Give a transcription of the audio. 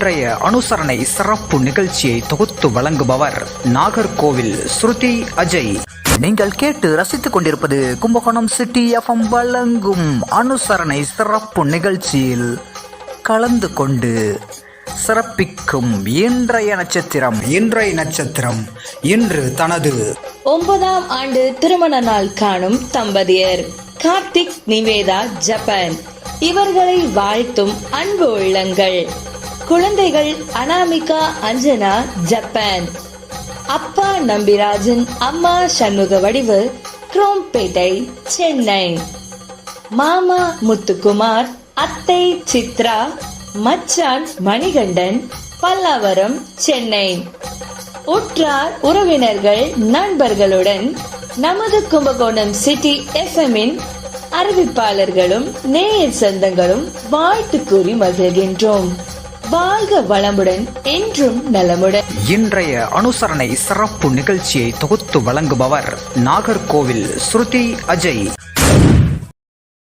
இன்றைய அனுசரணை சிறப்பு நிகழ்ச்சியை தொகுத்து வழங்குபவர் நாகர்கோவில் ஸ்ருதி அஜய். நீங்கள் கேட்டு ரசித்துக் கொண்டிருப்பது கும்பகோணம் சிட்டி எஃப்எம் வழங்கும் அனுசரணை சிறப்பு நிகழ்ச்சியில் கலந்து கொண்டு சிறப்பிக்கும் இன்றைய நட்சத்திரம். இன்றைய நட்சத்திரம் இன்று தனது ஒன்பதாம் ஆண்டு திருமண நாள் காணும் தம்பதியர் கார்த்திக் நிவேதா ஜப்பான். இவர்களை வாழ்த்தும் அன்பு உள்ளங்கள். குழந்தைகள் அனாமிகா அஞ்சனா ஜப்பான். அப்பா நம்பிராஜன் அம்மா சண்முக வடிவு குரோம்பேட்டை சென்னை. மாமா முத்துக்குமார் அத்தை சித்ரா மச்சான் மணிகண்டன் பல்லாவரம் சென்னை. உற்றார் உறவினர்கள் நண்பர்களுடன் நமது கும்பகோணம் சிட்டி எஃப்எம்மின் அறிவிப்பாளர்களும் நேயர் சொந்தங்களும் வாழ்த்து கூறி மகிழ்கின்றோம். வாழ்க வளமுடன் என்றும் நலமுடன். இன்றைய அனுசரணை சிறப்பு நிகழ்ச்சியை தொகுத்து வழங்குபவர் நாகர்கோவில் ஸ்ருதி அஜய்.